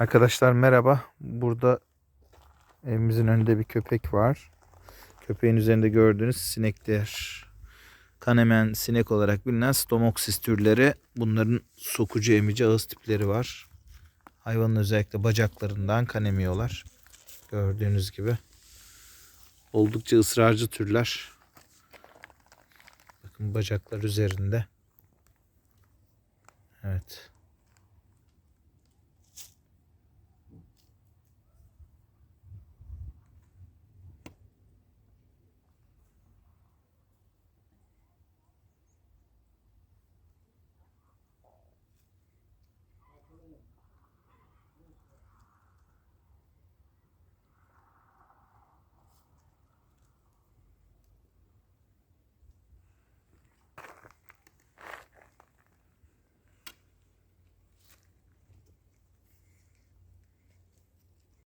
Arkadaşlar merhaba. Burada evimizin önünde bir köpek var. Köpeğin üzerinde gördüğünüz sinekler. Kanemen sinek olarak bilinen Stomopsis türleri. Bunların sokucu emici ağız tipleri var. Hayvanın özellikle bacaklarından kan emiyorlar. Gördüğünüz gibi. Oldukça ısrarcı türler. Bakın bacaklar üzerinde. Evet.